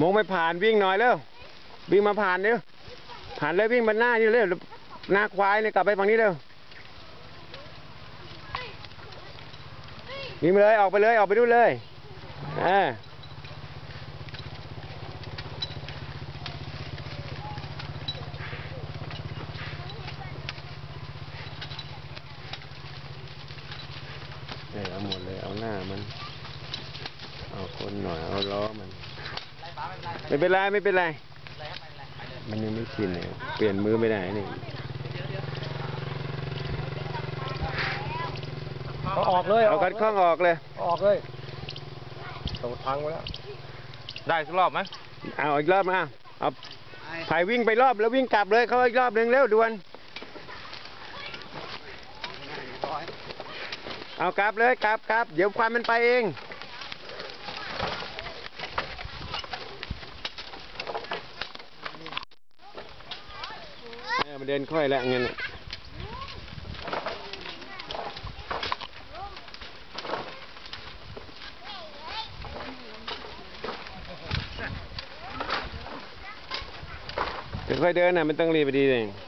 มงไม่ผ่านวิ่งหน่อยเร็ววิ่งมาผ่านเร็วผ่านเลยวิ่งมาหน้านี่เร็วหน้าควายเนี่ยกลับไปฝั่งนี้เร็ววิ่งไปเลยออกไปเลยออกไปดูเลยอ่าเออเอาหมดเลยเอาหน้ามัน เอาคนหน่อยเอาล้อมัน ไม่เป็นไรไม่เป็นไร มันยังไม่ชินเลยเปลี่ยนมือไม่ได้นี่เอาออกเลยเอากัดข้องออกเลยเอาออกเลยตกทางไปแล้ว ได้สักรอบไหมเอาอีกรอบมาเอาถ่ายวิ่งไปรอบแล้ววิ่งกลับเลยเขาอีกรอบหนึ่งเร็วด่วน เอากลับเลยกลับกลับเดี๋ยวความมันไปเอง เดินค่อยแล้วงั้นค่อยๆเดินน่ะมันต้องรีบไปดีเลย